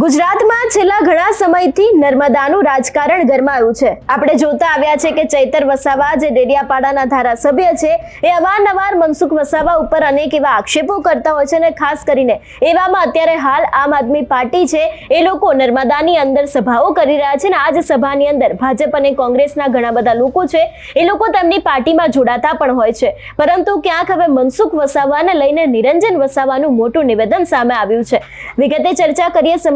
ગુજરાતમાં છેલ્લા ઘણા સમયથી નર્મદાનું રાજકારણ ગરમાયું છે. આપણે જોતા આવ્યા છે કે ચૈતર વસાવા જે ડેડિયાપાડાના ધારાસભ્ય છે, એ અવારનવાર મનસુખ વસાવા ઉપર અનેક એવા આક્ષેપો કરતા હોય છે અને ખાસ કરીને એવામાં અત્યારે હાલ આમ આદમી પાર્ટી છે, એ લોકો નર્મદાની અંદર સભાઓ કરી રહ્યા છે અને આ જ સભાની અંદર ભાજપ અને કોંગ્રેસના ઘણા બધા લોકો છે, એ લોકો તેમની પાર્ટીમાં જોડાતા પણ હોય છે. પરંતુ ક્યાંક હવે મનસુખ વસાવાને લઈને નિરંજન વસાવાનું મોટું નિવેદન સામે આવ્યું છે. વિગતે ચર્ચા કરીએ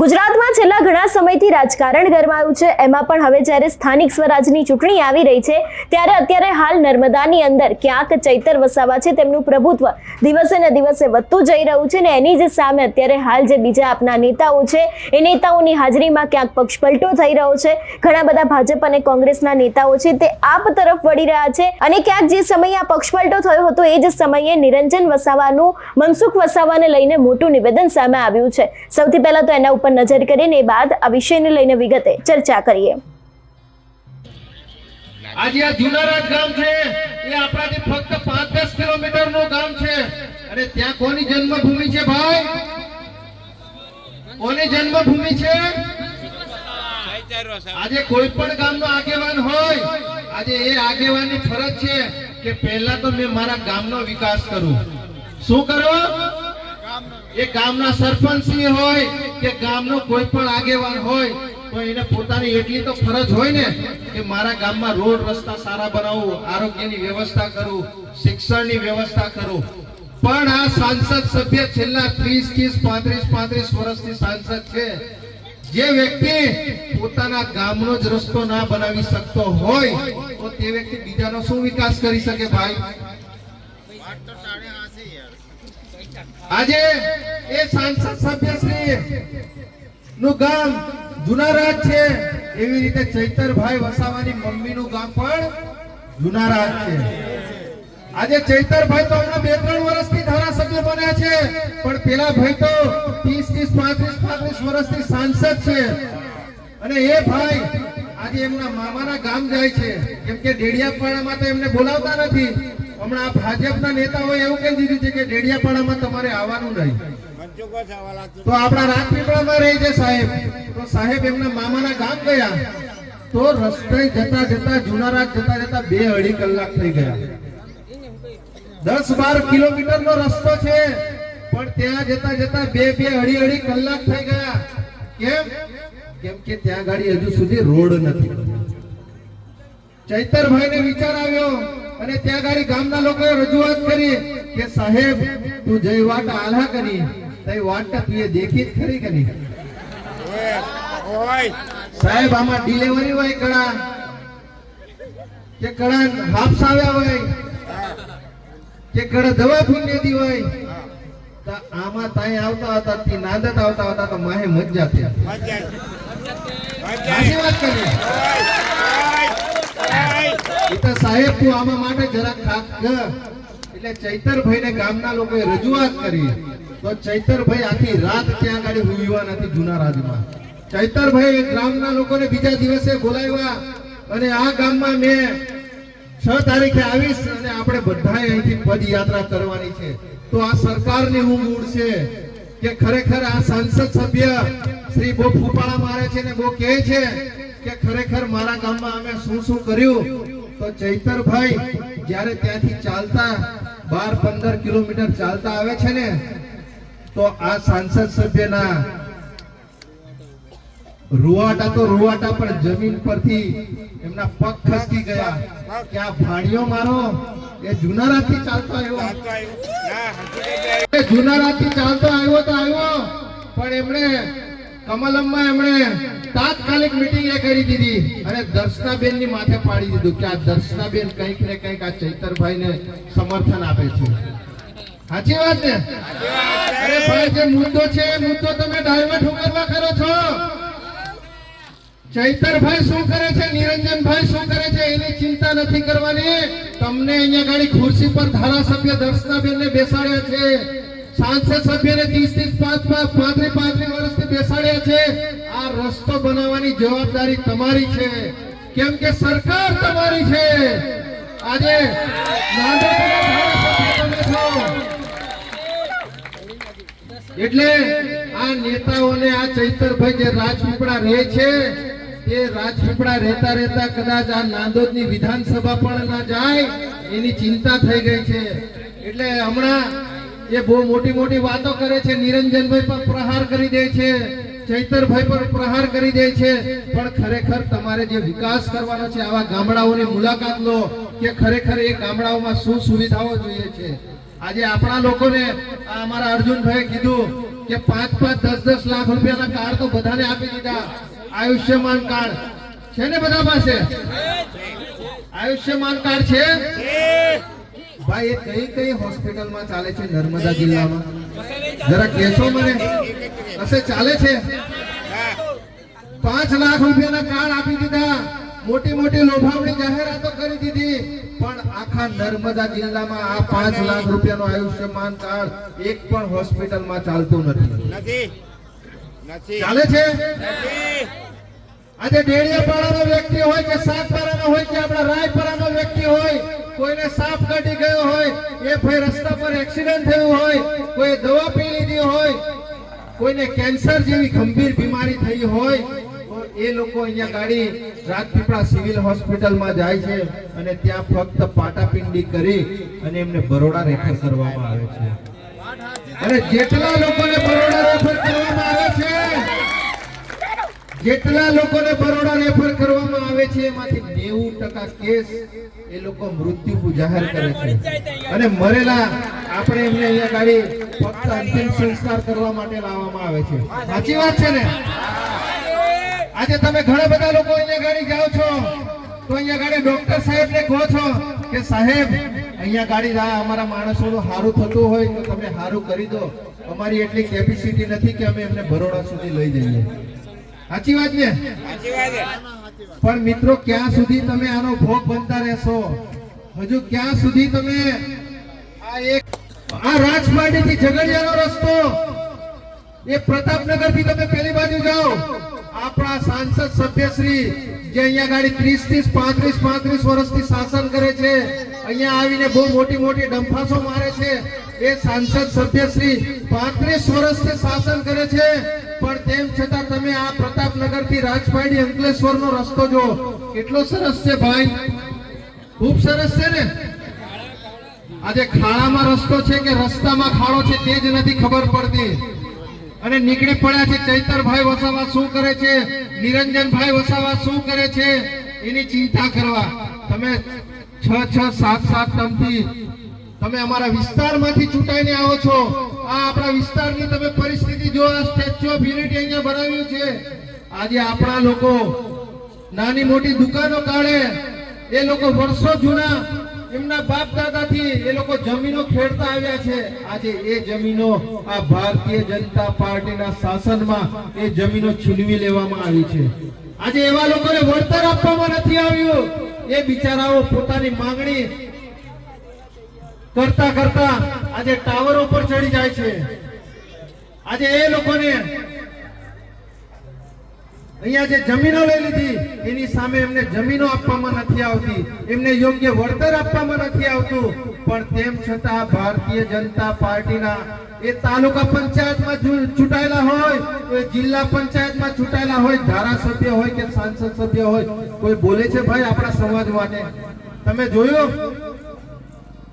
ગુજરાતમાં છેલ્લા ઘણા સમયથી રાજકારણ ગરમાયું છે. એમાં પણ હવે જ્યારે સ્થાનિક સ્વરાજની ચૂંટણી આવી રહી છે, ત્યારે અત્યારે હાલ નર્મદાની અંદર ક્યાંક ચૈતર વસાવા છે. તેમનું પ્રભુત્વ દિવસે ને દિવસે વધતું જઈ રહ્યું છે ને એની જ સામે અત્યારે હાલ જે બીજા આપના નેતાઓ છે, એ નેતાઓની હાજરીમાં ક્યાંક પક્ષપલટો થઈ રહ્યો છે. ઘણા બધા ભાજપ અને કોંગ્રેસના નેતાઓ છે, તે આપ તરફ વળી રહ્યા છે અને ક્યાંક જે સમયે આ પક્ષપલટો થયો હતો, એ જ સમયે નિરંજન વસાવાનું, મનસુખ વસાવાને લઈને મોટું નિવેદન સામે આવ્યું છે. સૌથી પહેલા તો એના ઉપર નજર કરીને બાદ આ વિષયને લઈને વિગતે ચર્ચા કરીએ. આજે આ જુનારાજ ગામ છે. એ આપણાથી ફક્ત પાંચ દસ કિલોમીટરનું ગામ છે. અને ત્યાં કોની જન્મભૂમિ છે ભાઈ? કોની જન્મભૂમિ છે? આજે કોઈ પણ ગામનો આગેવાન હોય, આજે એ આગેવાનની ફરજ છે કે પહેલા તો મેં મારા ગામનો વિકાસ કરું. શું કરો? એ ગામના સરપંચની હોય કે ગામનો કોઈ પણ આગેવાન હોય તો એને પોતાની એટલી તો ફરજ હોય ને કે મારા ગામમાં રોડ રસ્તા સારા બનાવું, આરોગ્યની વ્યવસ્થા કરું, શિક્ષણની વ્યવસ્થા કરું. પણ આ સાંસદ સભ્ય છેલ્લા 30 30 35 35 વર્ષથી સાંસદ છે. જે વ્યક્તિ પોતાના ગામનો જ રસ્તો ના બનાવી શકતો હોય, તો તે વ્યક્તિ બીજાનો શું વિકાસ કરી શકે ભાઈ? આજે એ સાંસદ સભ્યશ્રી નું ગામ જુનારાજ છે. એવી રીતે ચૈતરભાઈ વસાવાની મમ્મીનું ગામ પણ જુનારાજ છે. આજે ચૈતરભાઈ તો હમણાં બે ત્રણ વર્ષથી ધારાસભ્ય બન્યા છે. પણ પેલા ભાઈ તો 30 30 35 35 વર્ષથી સાંસદ છે. અને એ ભાઈ આજે એમના મામાના ગામ જાય છે. કેમ કે ડેડિયાપાડામાં તો એમને બોલાવતા નથી. હમણાં આ ભાજપના નેતાઓએ એવું કહી દીધું છે કે ડેડિયાપાડામાં તમારે આવવાનું નહીં. તો આપણા રાજપીપળામાં રહે છે સાહેબ. તો સાહેબ એમના મામાના ગામ ગયા. તો રસ્તે જતા જતા જુનારાજ જતા જતા બે અઢી કલાક થઈ ગયા. દસ બાર કિલોમીટર નો રસ્તો છે, પણ ત્યાં જતા જતા બે બે અઢી અઢી કલાક થઈ ગયા. કેમ? કેમ કે ત્યાં ગાડી હજુ સુધી રોડ નથી. ચૈતરભાઈ ને વિચાર આવ્યો અને ત્યાં ગાડી ગામના લોકોએ રજૂઆત કરી કે સાહેબ તું જઈ વાટ આલા કરી તઈ વાટ તું દેખી જ ખરી કરી સાહેબ આમાં ડિલિવરી હોય કડા કે કડા હાફસ આવ્યા હોય કે કડા દવા ફૂંકેલી હોય તો આમાં તાઈ આવતા હતા તે નાદત આવતા હતા તો માહે મજા થયા સાચી વાત કરીએ એ તો સાહેબ, તું આમાં માટે જરા ખાક એટલે ચૈતરભાઈ ને ગામના લોકોએ રજૂઆત કરી. તો ચૈતરભાઈ આખી રાત ત્યાં આગળ હુઈવા નથી જૂના રાજમાં. ચૈતરભાઈ ગામના લોકોને બીજા દિવસે બોલાવ્યા અને આ ગામમાં મેં છ તારીખે આવીશ અને આપણે બધાએ અહીંથી પદયાત્રા કરવાની છે. તો આ સરકારની મૂળ છે કે ખરેખર આ સંસદ સભ્ય શ્રી બહુ ફૂપાળા મારે છે ને બહુ કહે છે કે ખરેખર મારા ગામમાં અમે શું શું કર્યું તો ચૈતરભાઈ જ્યારે ત્યાંથી ચાલતા બાર પંદર કિલોમીટર ચાલતા આવે છે ને, તો આ સાંસદ સભ્યના રૂવાટા તો રૂવાટા પણ જમીન પરથી એમના પગ ખસકી ગયા. કે આ ભાણિયો મારો, એ જુનારાથી ચાલતો આવ્યો. જુનારાથી ચાલતો આવ્યો તો આવ્યો. પણ એમણે કમલમમાં એમણે તાત્કાલિક મીટિંગ એ કરી દીધી અને દર્શનાબેનની માથે પાડી દીધું કે આ દર્શનાબેન કંઈક ને કંઈક આ ચૈતરભાઈ ને સમર્થન આપે છે. સાચી વાત ને? અરે ભાઈ, જે મુદ્દો છે મુદ્દો તમે ડાયવર્ટ કરવા કરો છો. ચૈતરભાઈ શું કરે છે, નિરંજનભાઈ શું કરે છે, એની ચિંતા નથી કરવાની. તમને અહીંયા ગાડી ખુરશી પર ધારાસભ્ય દર્શનાબેન ને બેસાડ્યા છે. સાંસદ સભ્યને ત્રીસ ત્રીસ પાંચ પાંચ પાંત્રી પાંત્રી વર્ષથી બેસાડ્યા છે. આ રસ્તો બનાવવાની જવાબદારી તમારી છે. કેમ કે સરકાર તમારી છે. આજે એટલે આ નેતાઓને આ ચૈતરભાઈ જે રાજપીપળા રહે છે, તે રાજપીપળા રહેતા રહેતા કદાચ આ નાંદોદની વિધાનસભા પણ ના જાય, એની ચિંતા થઈ ગઈ છે. એટલે હમણાં એ બહુ મોટી મોટી વાતો કરે છે. નિરંજનભાઈ પર પ્રહાર કરી દે છે. ચૈતરભાઈ પર પ્રહાર કરી દે છે. પણ ખરેખર તમારે જે વિકાસ કરવાનો છે આવા ગામડાઓની મુલાકાત લો કે ખરેખર એ ગામડાઓમાં શું સુવિધાઓ જોઈએ છે. આજે આપણા લોકોને આ અમારા અર્જુનભાઈએ કીધું કે પાંચ પાંચ દસ દસ લાખ રૂપિયાના કાર્ડ તો બધાને આપી દીધા. આયુષ્યમાન કાર્ડ. છે ને બધા પાસે? આયુષ્યમાન કાર્ડ છે. ભાઈ એ કઈ કઈ હોસ્પિટલમાં ચાલે છે નર્મદા જિલ્લામાં? જરા કહેશો મને? હશે ચાલે છે? પાંચ લાખ રૂપિયાના કાર્ડ આપી દીધા. મોટી મોટી લોભામણી જાહેરાતો કરી દીધી. પણ આખા નર્મદા જિલ્લામાં આ પાંચ લાખ રૂપિયાનો આયુષ્યમાન કાર્ડ એક પણ હોસ્પિટલમાં ચાલતું નથી. ચાલે છે? આજે ડેડિયાપાડાનો વ્યક્તિ હોય કે સાગબારાનો હોય કે આપણા રાયપરાનો વ્યક્તિ હોય કોઈને સાપ કાઢી ગયો હોય એ ભાઈ રસ્તા પર એક્સિડન્ટ થયું હોય કોઈ દવા પી લીધી હોય કોઈને કેન્સર જેવી ગંભીર બીમારી થઈ હોય એ લોકો અહીંયા ગાડી રાજપીપળા સિવિલ હોસ્પિટલમાં જાય છે અને ત્યાં ફક્ત પાટાપિંડી કરી અને એમને બરોડા રેફર કરવામાં આવે છે. અને જેટલા લોકોને બરોડા રેફર કરવામાં આવે છે જેટલા લોકોને બરોડા રેફર કરવામાં આવે છે, એમાંથી નેવું ટકા કેસ એ લોકો મૃત્યુ જાહેર કરે છે. અને મરેલા આપણે એમને અહીંયા ગાડી ફક્ત અંતિમ સંસ્કાર કરવા માટે લાવવામાં આવે છે. સાચી વાત છે ને? આજે તમે ઘણા બધા લોકો અહીંયા ગાડી જાઓ છો. તો અહીંયા ગાડી ડોક્ટર સાહેબને કહો છો કે, સાહેબ, અહીંયા ગાડી અમારા માણસોનું સારું થતું હોય તો તમે સારું કરી દો. અમારી એટલી કેપેસિટી નથી કે અમે એમને બરોડા સુધી લઈ જઈએ. સાચી વાત ને. પણ મિત્રો ક્યાં સુધી તમે આનો ભોગ બનતા રહેશો? હજુ ક્યાં સુધી તમે આ એક આ રાજપાટી થી ઝઘડિયાનો રસ્તો એ પ્રતાપનગરથી તમે પેલી બાજુ જાઓ. આપણા સાંસદ સભ્યશ્રી જે અહીંયા ગાડી ત્રીસ ત્રીસ પાંત્રીસ પાંત્રીસ વર્ષથી શાસન કરે છે અહીંયા આવીને બહુ મોટી મોટી ડંફાસો મારે છે. એ સાંસદ સભ્યશ્રી પાંત્રીસ વર્ષથી શાસન કરે છે. પણ તેમ છતાં તમે આ પ્રતાપનગરથી રાજપાડી અંકલેશ્વર નો રસ્તો જો કેટલો સરસ છે ભાઈ. ખૂબ સરસ છે ને? આજે ખાડામાં રસ્તો છે કે રસ્તામાં ખાડો છે તે જ નથી ખબર પડતી. અને નીકળી પડ્યા છે ચૈતરભાઈ વસાવા શું કરે છે? નિરંજનભાઈ વસાવા શું કરે છે? એની ચિંતા કરવા. તમે છ છ, સાત સાત ટર્મથી તમે અમારા વિસ્તારમાંથી ચૂંટાઈને આવો છો. આ આપણા વિસ્તારની તમે પરિસ્થિતિ જો આ સ્ટેચ્યુ ઓફ યુનિટી અહીંયા બનાવ્યું છે. આજે આપણા લોકો નાની મોટી દુકાનો કાઢે. એ લોકો વર્ષો જૂના એમના બાપ દાદાથી એ લોકો જમીનો ખેડતા આવ્યા છે. આજે એ જમીનો આ ભારતીય જનતા પાર્ટીના શાસનમાં એ જમીનો છીનવી લેવામાં આવી છે. આજે એવા લોકોને વળતર આપવામાં નથી આવ્યું. એ બિચારાઓ પોતાની માંગણી કરતા કરતા આજે ટાવરો પર ચડી જાય છે. આજે એ લોકોને અહીંયા જે જમીનો લઈ લીધી, એની સામે એમને જમીનો આપવામાં નથી આવતી, એમને યોગ્ય વળતર આપવામાં નથી આવતું. પણ તેમ છતાં ભારતીય જનતા પાર્ટીના એ તાલુકા પંચાયતમાં ચૂંટાયેલા હોય, તો એ જિલ્લા પંચાયતમાં ચૂંટાયેલા હોય, ધારાસભ્ય હોય કે સાંસદ સભ્ય હોય, કોઈ બોલે છે, ભાઈ, આપણા સમાજ માટે તમે જોયું?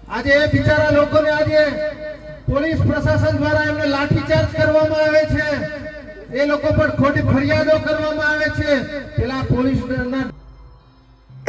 આજે એ બિચારા લોકોને આજે પોલીસ પ્રશાસન દ્વારા એમને લાઠીચાર્જ કરવામાં આવે છે. એ લોકો પર ખોટી ફરિયાદો કરવામાં આવે છે. પેલા પોલીસના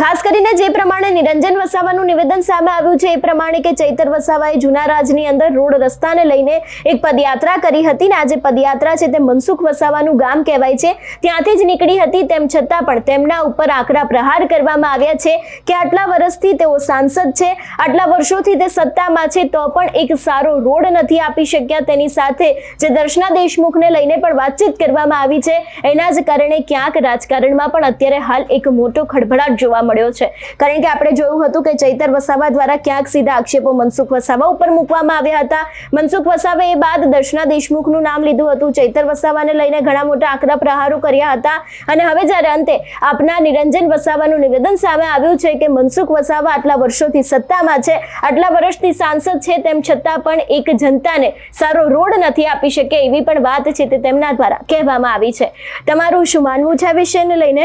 ખાસ કરીને જે પ્રમાણે નિરંજન વસાવાનું નિવેદન સામે આવ્યું છે, એ પ્રમાણે કે ચૈતર વસાવાએ જૂના રાજની અંદર રોડ રસ્તાને લઈને એક પદયાત્રા કરી હતી ને આજે પદયાત્રા છે તે મનસુખ વસાવાનું ગામ કહેવાય છે. ત્યાંથી જ નીકળી હતી, તેમ છતાં પણ તેમના ઉપર આકરા પ્રહાર કરવામાં આવ્યા છે કે આટલા વર્ષથી તેઓ સાંસદ છે, આટલા વર્ષોથી તે સત્તામાં છે, તો પણ એક સારો રોડ નથી આપી શક્યા. તેની સાથે જે દર્શના દેશમુખને લઈને પણ વાતચીત કરવામાં આવી છે, એના જ કારણે ક્યાંક રાજકારણમાં પણ અત્યારે હાલ એક મોટો ખળભળાટ જોવા મળ્યો છે. કારણ કે આપણે જોયું હતું કે ચૈતર વસાવા દ્વારા ક્યાંક સીધા આક્ષેપો મનસુખ વસાવા ઉપર મૂકવામાં આવ્યા હતા. મનસુખ વસાવે એ બાદ દર્શના દેશમુખનું નામ લીધું હતું. ચૈતર વસાવાને લઈને ઘણા મોટા આકરા પ્રહારો કર્યા હતા. અને હવે જ્યારે અંતે આપના નિરંજન વસાવાનું નિવેદન સામે આવ્યું છે કે મનસુખ વસાવા આટલા વર્ષોથી સત્તામાં છે, આટલા વર્ષથી સાંસદ છે, તેમ છતાં પણ એક જનતાને સારો રોડ નથી આપી શકે એવી પણ વાત છે તે તેમના દ્વારા કહેવામાં આવી છે. તમારું શું માનવું છે આ વિષયને લઈને?